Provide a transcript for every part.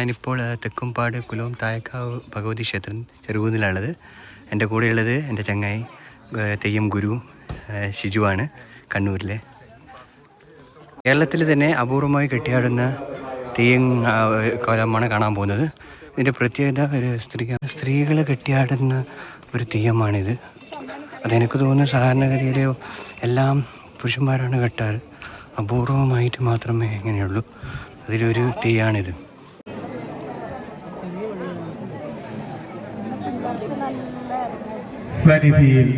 ഞാനിപ്പോൾ തെക്കുംപാട് കുലവും തായക്കാവ് ഭഗവതി ക്ഷേത്രം ചെറുകുന്നിലാണുള്ളത്. എന്റെ കൂടെയുള്ളത് എന്റെ ചങ്ങായി തെയ്യം ഗുരു ഷിജുവാണ് കണ്ണൂരിലെ. കേരളത്തിൽ തന്നെ അപൂർവമായി കെട്ടിയാടുന്ന തെയ്യം കോലമാണ് കാണാൻ പോകുന്നത്. ഇതിന്റെ പ്രത്യേകത ഒരു സ്ത്രീ സ്ത്രീകൾ കെട്ടിയാടുന്ന ഒരു തെയ്യമാണിത്. അതെനിക്ക് തോന്നുന്നു സാധാരണഗതിയിൽ എല്ലാം പുരുഷന്മാരാണ് കെട്ടാറ്. അപൂർവമായിട്ട് മാത്രമേ ഇങ്ങനെയുള്ളൂ. അതിലൊരു തെയ്യാണിത്. സന്നിധിയിൽ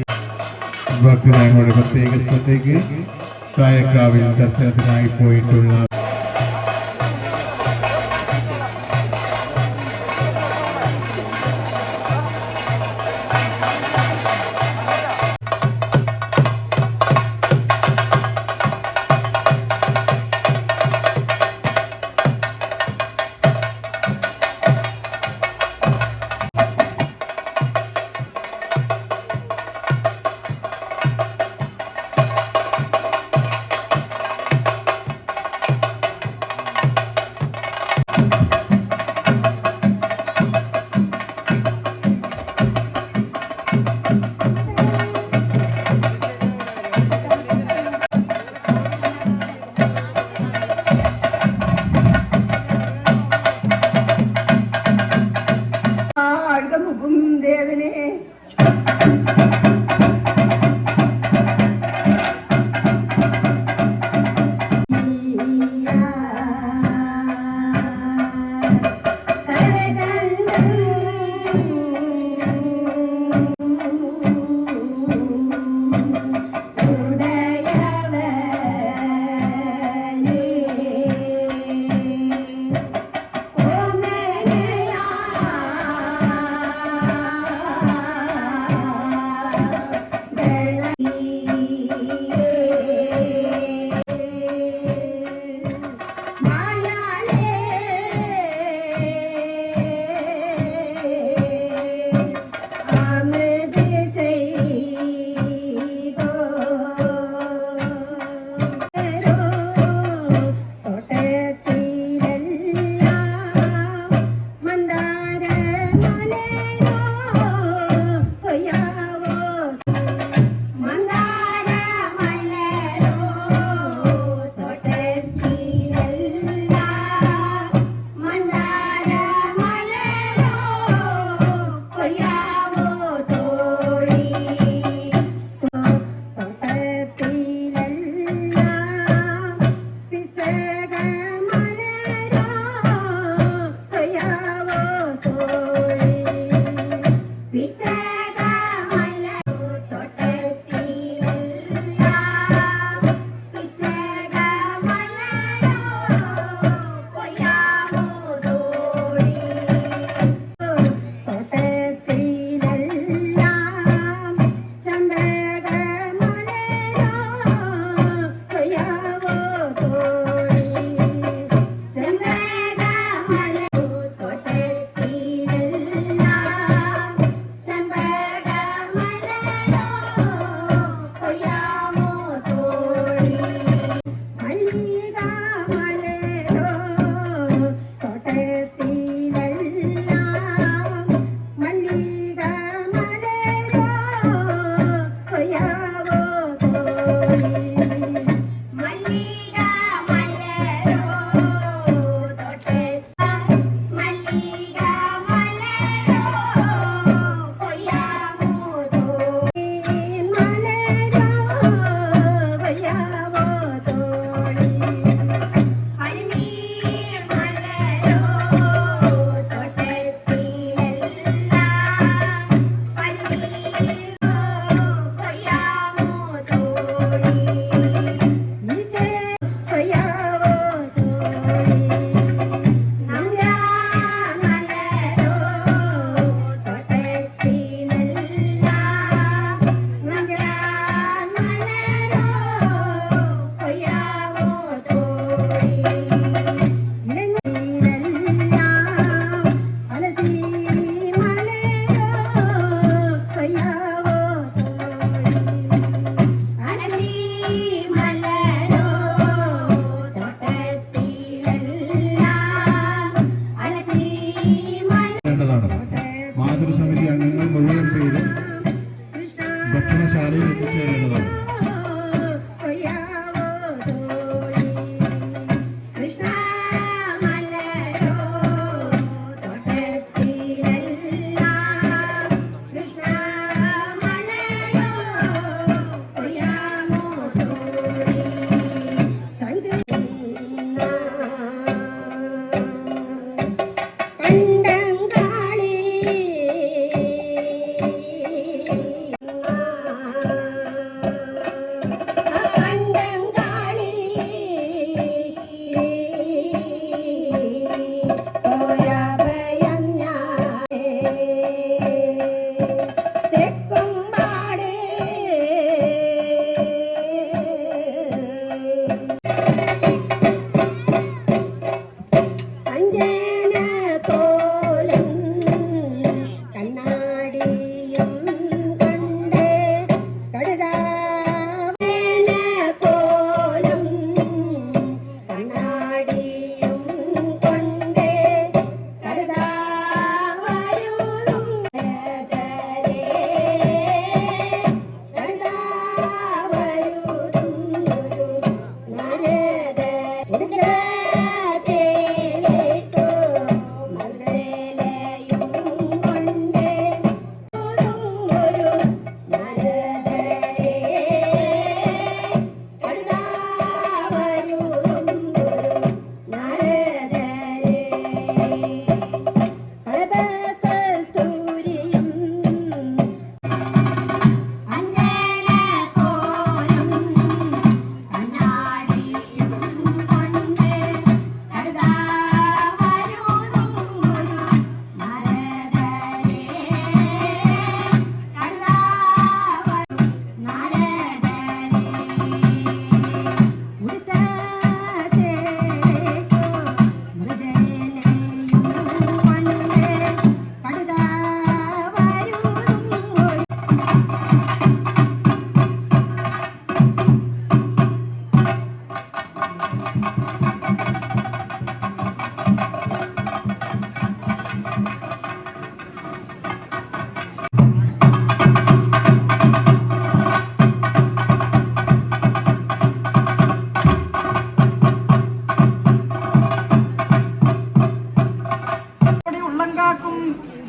ഭക്തജനങ്ങളുടെ പ്രത്യേക ശ്രദ്ധയ്ക്ക് തായക്കാവിൽ ദർശനത്തിനായി പോയിട്ടുള്ള ദേവനെ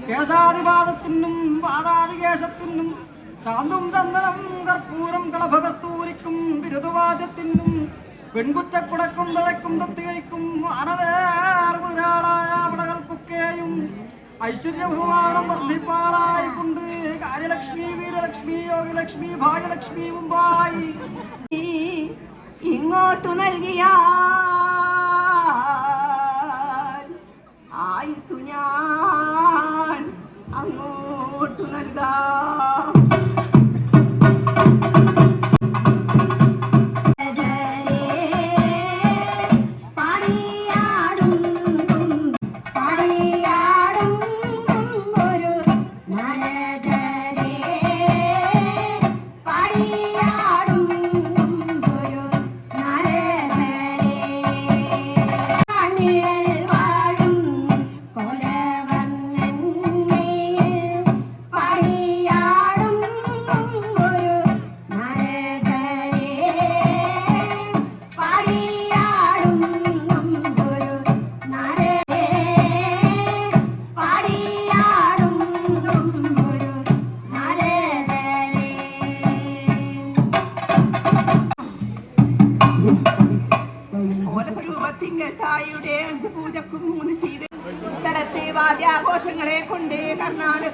കേശാതിപാദത്തിനും പാദാതികേശത്തിനും ചാന്തും ചന്ദനം കർപ്പൂരം കളഭകസ്തൂരിക്കും ബിരുദവാദ്യത്തിനും പെൺകുറ്റക്കുടക്കും തഴക്കും തത്തികയ്ക്കും അനവേർമുതലാളായ പടകൾക്കൊക്കെയും ഐശ്വര്യ ബഹുമാനം വർദ്ധിപ്പാറായി കൊണ്ട് കാര്യലക്ഷ്മി വീരലക്ഷ്മി യോഗലക്ഷ്മി ഭാഗ്യലക്ഷ്മി മുമ്പായി. ഇങ്ങോട്ടു നൽകിയ ആയുസു ഞാൻ അങ്ങോട്ടു നൽകാം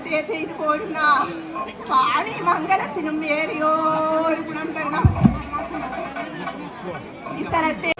കർണാടകത്തെ ചെയ്തു പോരുന്ന പാണി മംഗലത്തിനും ഏറിയോരു ഗുണം തരണം. ഇത്തരത്തെ